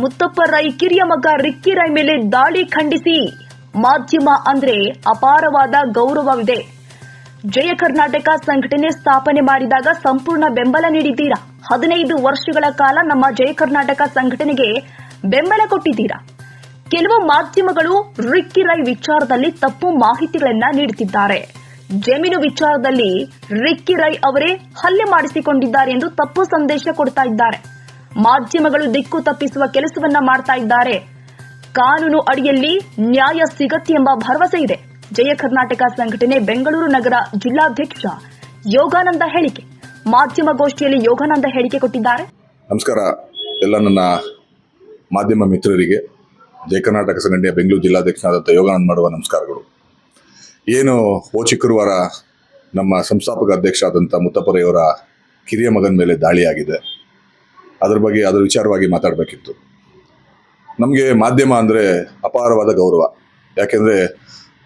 ಮುತ್ತಪ್ಪ ರೈ ಕಿರಿಯ ಮಗ ರಿಕ್ಕಿ ರೈ ಮೇಲೆ ದಾಳಿ ಖಂಡಿಸಿ. ಮಾಧ್ಯಮ ಅಂದ್ರೆ ಅಪಾರವಾದ ಗೌರವವಿದೆ. ಜಯ ಕರ್ನಾಟಕ ಸಂಘಟನೆ ಸ್ಥಾಪನೆ ಮಾಡಿದಾಗ ಸಂಪೂರ್ಣ ಬೆಂಬಲ ನೀಡಿದ್ದೀರಾ? ಹದಿನೈದು ವರ್ಷಗಳ ಕಾಲ ನಮ್ಮ ಜಯ ಕರ್ನಾಟಕ ಸಂಘಟನೆಗೆ ಬೆಂಬಲ ಕೊಟ್ಟಿದ್ದೀರಾ? ಕೆಲವು ಮಾಧ್ಯಮಗಳು ರಿಕ್ಕಿ ರೈ ವಿಚಾರದಲ್ಲಿ ತಪ್ಪು ಮಾಹಿತಿಗಳನ್ನ ನೀಡುತ್ತಿದ್ದಾರೆ. ಜಮೀನು ವಿಚಾರದಲ್ಲಿ ರಿಕ್ಕಿ ರೈ ಅವರೇ ಹಲ್ಲೆ ಮಾಡಿಸಿಕೊಂಡಿದ್ದಾರೆ ಎಂದು ತಪ್ಪು ಸಂದೇಶ ಕೊಡ್ತಾ ಇದ್ದಾರೆ. ಮಾಧ್ಯಮಗಳು ದಿಕ್ಕು ತಪ್ಪಿಸುವ ಕೆಲಸವನ್ನ ಮಾಡ್ತಾ ಇದ್ದಾರೆ. ಕಾನೂನು ಅಡಿಯಲ್ಲಿ ನ್ಯಾಯ ಸಿಗತ್ತೆ ಎಂಬ ಭರವಸೆ ಇದೆ. ಜಯ ಕರ್ನಾಟಕ ಸಂಘಟನೆ ಬೆಂಗಳೂರು ನಗರ ಜಿಲ್ಲಾಧ್ಯಕ್ಷ ಯೋಗಾನಂದ ಹೇಳಿಕೆ. ಮಾಧ್ಯಮಗೋಷ್ಠಿಯಲ್ಲಿ ಯೋಗಾನಂದ ಹೇಳಿಕೆ ಕೊಟ್ಟಿದ್ದಾರೆ. ನಮಸ್ಕಾರ. ಎಲ್ಲ ನನ್ನ ಮಾಧ್ಯಮ ಮಿತ್ರರಿಗೆ, ಜಯ ಕರ್ನಾಟಕ ಸಂಘಟನೆಯ ಬೆಂಗಳೂರು ಜಿಲ್ಲಾಧ್ಯಕ್ಷನಾದಂಥ ಯೋಗಾನಂದ ಮಾಡುವ ನಮಸ್ಕಾರಗಳು. ಏನು ಓ ಶುಕ್ರವಾರ ನಮ್ಮ ಸಂಸ್ಥಾಪಕ ಅಧ್ಯಕ್ಷ ಆದಂಥ ಮುತ್ತಪ್ಪರೆಯವರ ಕಿರಿಯ ಮಗನ ಮೇಲೆ ದಾಳಿಯಾಗಿದೆ. ಅದರ ಬಗ್ಗೆ, ಅದರ ವಿಚಾರವಾಗಿ ಮಾತಾಡಬೇಕಿತ್ತು. ನಮಗೆ ಮಾಧ್ಯಮ ಅಂದರೆ ಅಪಾರವಾದ ಗೌರವ. ಯಾಕೆಂದರೆ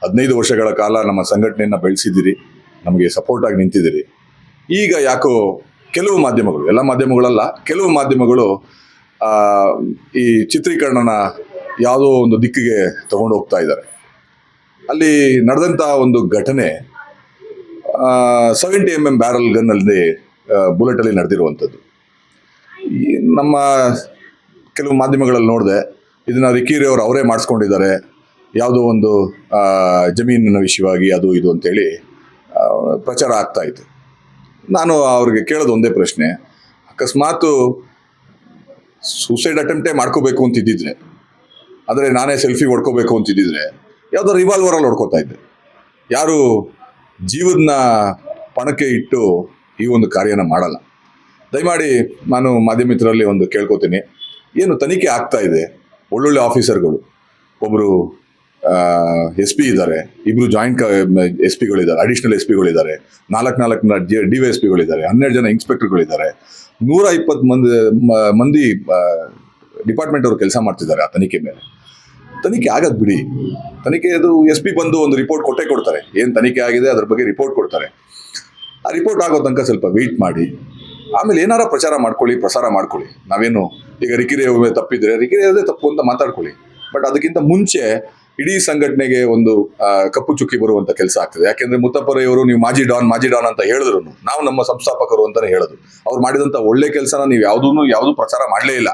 ಹದಿನೈದು ವರ್ಷಗಳ ಕಾಲ ನಮ್ಮ ಸಂಘಟನೆಯನ್ನು ಬೆಳೆಸಿದ್ದೀರಿ, ನಮಗೆ ಸಪೋರ್ಟಾಗಿ ನಿಂತಿದ್ದೀರಿ. ಈಗ ಯಾಕೋ ಕೆಲವು ಮಾಧ್ಯಮಗಳು, ಎಲ್ಲ ಮಾಧ್ಯಮಗಳಲ್ಲ, ಕೆಲವು ಮಾಧ್ಯಮಗಳು ಈ ಚಿತ್ರೀಕರಣನ ಯಾವುದೋ ಒಂದು ದಿಕ್ಕಿಗೆ ತಗೊಂಡು ಹೋಗ್ತಾ ಇದ್ದಾರೆ. ಅಲ್ಲಿ ನಡೆದಂಥ ಒಂದು ಘಟನೆ ಸೆವೆಂಟಿ ಎಂ ಎಂ ಬ್ಯಾರಲ್ ಗನ್ನಲ್ಲಿ ಬುಲೆಟಲ್ಲಿ ನಡೆದಿರುವಂಥದ್ದು. ನಮ್ಮ ಕೆಲವು ಮಾಧ್ಯಮಗಳಲ್ಲಿ ನೋಡಿದೆ, ಇದನ್ನ ರಿಕೀರಿ ಅವರು ಅವರೇ ಮಾಡಿಸ್ಕೊಂಡಿದ್ದಾರೆ. ಯಾವುದೋ ಒಂದು ಜಮೀನಿನ ವಿಷಯವಾಗಿ ಅದು ಇದು ಅಂತೇಳಿ ಪ್ರಚಾರ ಆಗ್ತಾ ಇತ್ತು ನಾನು ಅವ್ರಿಗೆ ಕೇಳೋದು ಒಂದೇ ಪ್ರಶ್ನೆ. ಅಕಸ್ಮಾತು ಸೂಸೈಡ್ ಅಟೆಂಪ್ಟೇ ಮಾಡ್ಕೋಬೇಕು ಅಂತಿದ್ದಿದ್ರೆ, ಆದರೆ ನಾನೇ ಸೆಲ್ಫಿ ಹೊಡ್ಕೋಬೇಕು ಅಂತಿದ್ದಿದ್ರೆ, ಯಾವುದೋ ರಿವಾಲ್ವರಲ್ಲಿ ಹೊಡ್ಕೋತಾ ಇದ್ದೆ. ಯಾರು ಜೀವನ ಪಣಕ್ಕೆ ಇಟ್ಟು ಈ ಒಂದು ಕಾರ್ಯನ ಮಾಡಲ್ಲ. ದಯಮಾಡಿ ನಾನು ಮಾಧ್ಯಮ ಮಿತ್ರರಲ್ಲಿ ಒಂದು ಕೇಳ್ಕೊತೀನಿ. ಏನು ತನಿಖೆ ಆಗ್ತಾ ಇದೆ? ಒಳ್ಳೊಳ್ಳೆ ಆಫೀಸರ್ಗಳು ಒಬ್ಬರು ಎಸ್ ಪಿ ಇದ್ದಾರೆ ಇಬ್ಬರು ಜಾಯಿಂಟ್ ಎಸ್ ಪಿಗಳಿದ್ದಾರೆ, ಅಡಿಷನಲ್ ಎಸ್ ಪಿಗಳಿದ್ದಾರೆ, ನಾಲ್ಕು ನಾಲ್ಕು ಡಿ ವೈ ಎಸ್ ಪಿಗಳಿದ್ದಾರೆ, ಹನ್ನೆರಡು ಜನ ಇನ್ಸ್ಪೆಕ್ಟರ್ಗಳಿದ್ದಾರೆ. ನೂರ ಇಪ್ಪತ್ತು ಮಂದಿ ಮಂದಿ ಡಿಪಾರ್ಟ್ಮೆಂಟ್ ಅವರು ಕೆಲಸ ಮಾಡ್ತಿದ್ದಾರೆ ಆ ತನಿಖೆ ಮೇಲೆ. ತನಿಖೆ ಆಗದ್ ಬಿಡಿ. ತನಿಖೆ ಅದು ಎಸ್ ಪಿ ಬಂದು ಒಂದು ರಿಪೋರ್ಟ್ ಕೊಟ್ಟೇ ಕೊಡ್ತಾರೆ. ಏನು ತನಿಖೆ ಆಗಿದೆ, ಅದ್ರ ಬಗ್ಗೆ ರಿಪೋರ್ಟ್ ಕೊಡ್ತಾರೆ. ಆ ರಿಪೋರ್ಟ್ ಆಗೋ ತನಕ ಸ್ವಲ್ಪ ವೆಯ್ಟ್ ಮಾಡಿ. ಆಮೇಲೆ ಏನಾರ ಪ್ರಚಾರ ಮಾಡ್ಕೊಳ್ಳಿ, ಪ್ರಸಾರ ಮಾಡ್ಕೊಳ್ಳಿ. ನಾವೇನು, ಈಗ ರಿಕಿರಿ ತಪ್ಪಿದ್ರೆ ರಿಕಿರಿ ತಪ್ಪು ಅಂತ ಮಾತಾಡ್ಕೊಳ್ಳಿ. ಬಟ್ ಅದಕ್ಕಿಂತ ಮುಂಚೆ ಇಡೀ ಸಂಘಟನೆಗೆ ಒಂದು ಕಪ್ಪು ಚುಕ್ಕಿ ಬರುವಂತ ಕೆಲಸ ಆಗ್ತದೆ. ಯಾಕೆಂದ್ರೆ ಮುತ್ತಪ್ಪರೆಯವರು ನೀವು ಮಾಜಿ ಡಾನ್ ಮಾಜಿ ಡಾನ್ ಅಂತ ಹೇಳಿದ್ರು ನಾವು ನಮ್ಮ ಸಂಸ್ಥಾಪಕರು ಅಂತಾನೆ ಹೇಳೋದು. ಅವ್ರು ಮಾಡಿದಂತ ಒಳ್ಳೆ ಕೆಲಸನ ನೀವು ಯಾವುದೂ ಯಾವುದು ಪ್ರಚಾರ ಮಾಡಲೇ ಇಲ್ಲ.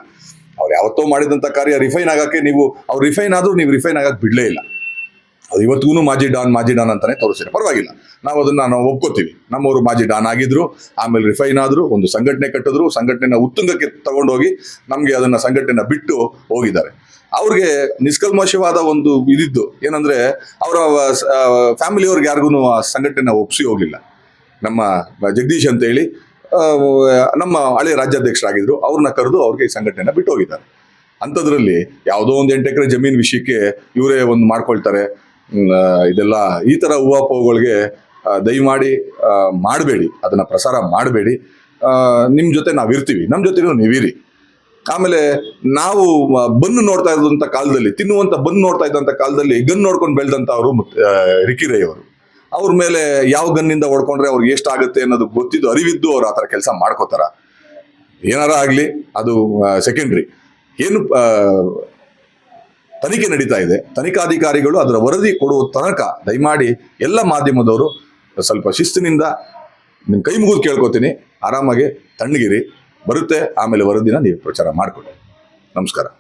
ಅವ್ರು ಯಾವತ್ತೋ ಮಾಡಿದಂತ ಕಾರ್ಯ ರಿಫೈನ್ ಆಗಕ್ಕೆ ನೀವು, ಅವ್ರು ರಿಫೈನ್ ಆದ್ರೂ ನೀವು ರಿಫೈನ್ ಆಗಕ್ಕೆ ಬಿಡಲೇ ಇಲ್ಲ. ಅದು ಇವತ್ತಿಗೂ ಮಾಜಿ ಡಾನ್ ಮಾಜಿ ಡಾನ್ ಅಂತಾನೆ ತೋರಿಸಿದೆ ಪರವಾಗಿಲ್ಲ. ನಾವು ಅದನ್ನ ನಾವು ಒಪ್ಕೋತೀವಿ. ನಮ್ಮವರು ಮಾಜಿ ಡಾನ್ ಆಗಿದ್ರು, ಆಮೇಲೆ ರಿಫೈನ್ ಆದ್ರು, ಒಂದು ಸಂಘಟನೆ ಕಟ್ಟಿದ್ರು, ಸಂಘಟನೆನ ಉತ್ತುಂಗಕ್ಕೆ ತಗೊಂಡೋಗಿ ನಮಗೆ ಅದನ್ನ ಸಂಘಟನೆ ಬಿಟ್ಟು ಹೋಗಿದ್ದಾರೆ. ಅವ್ರಿಗೆ ನಿಷ್ಕಲ್ಮಶವಾದ ಒಂದು ಇದಿದ್ದು ಏನಂದ್ರೆ, ಅವರ ಫ್ಯಾಮಿಲಿಯವ್ರಿಗೆ ಯಾರಿಗೂ ಆ ಸಂಘಟನೆನ ಒಪ್ಸಿ ಹೋಗಲಿಲ್ಲ. ನಮ್ಮ ಜಗದೀಶ್ ಅಂತ ಹೇಳಿ ನಮ್ಮ ಹಳೆ ರಾಜ್ಯಾಧ್ಯಕ್ಷರಾಗಿದ್ರು. ಅವ್ರನ್ನ ಕರೆದು ಅವ್ರಿಗೆ ಈ ಸಂಘಟನೆನ ಬಿಟ್ಟು ಹೋಗಿದ್ದಾರೆ. ಅಂಥದ್ರಲ್ಲಿ ಯಾವುದೋ ಒಂದು ಎಂಟು ಎಕರೆ ಜಮೀನು ವಿಷಯಕ್ಕೆ ಇವರೇ ಒಂದು ಮಾಡ್ಕೊಳ್ತಾರೆ. ಇದೆಲ್ಲ ಈ ಥರ ಊಹಾಪೋಹಗಳಿಗೆ ಆ, ದಯಮಾಡಿ ಮಾಡಬೇಡಿ. ಅದನ್ನು ಪ್ರಸಾರ ಮಾಡಬೇಡಿ. ನಿಮ್ಮ ಜೊತೆ ನಾವು ಇರ್ತೀವಿ ನಮ್ಮ ಜೊತೆನೂ ನೀವಿರಿ. ಆಮೇಲೆ ನಾವು ಬನ್ನು ನೋಡ್ತಾ ಇದ್ದಂಥ ಕಾಲದಲ್ಲಿ ತಿನ್ನುವಂಥ ಬನ್ನು ನೋಡ್ತಾ ಇದ್ದಂಥ ಕಾಲದಲ್ಲಿ ಗನ್ ನೋಡ್ಕೊಂಡು ಬೆಳೆದಂಥ ಅವರು ಅವರು. ಅವ್ರ ಮೇಲೆ ಯಾವ ಗನ್ನಿಂದ ಹೊಡ್ಕೊಂಡ್ರೆ ಅವ್ರಿಗೆ ಎಷ್ಟಾಗುತ್ತೆ ಅನ್ನೋದು ಗೊತ್ತಿದ್ದು ಅರಿವಿದ್ದು ಅವ್ರು ಆ ಥರ ಕೆಲಸ ಮಾಡ್ಕೋತಾರ. ಏನಾರ ಆಗಲಿ ಅದು ಸೆಕೆಂಡ್ರಿ ಏನು ತನಿಖೆ ನಡೀತಾ ಇದೆ. ತನಿಖಾಧಿಕಾರಿಗಳು ಅದರ ವರದಿ ಕೊಡುವ ತನಕ ದಯಮಾಡಿ ಎಲ್ಲ ಮಾಧ್ಯಮದವರು ಸ್ವಲ್ಪ ಶಿಸ್ತಿನಿಂದ ನಿಮ್ಮ ಕೈ ಮುಗಿದು ಕೇಳ್ಕೊತೀನಿ. ಆರಾಮಾಗಿ ತಣ್ಣಗಿರಿ. ಬರುತ್ತೆ. ಆಮೇಲೆ ವರದಿನ ನೀವು ಪ್ರಚಾರ ಮಾಡಿಕೊಡಿ ನಮಸ್ಕಾರ.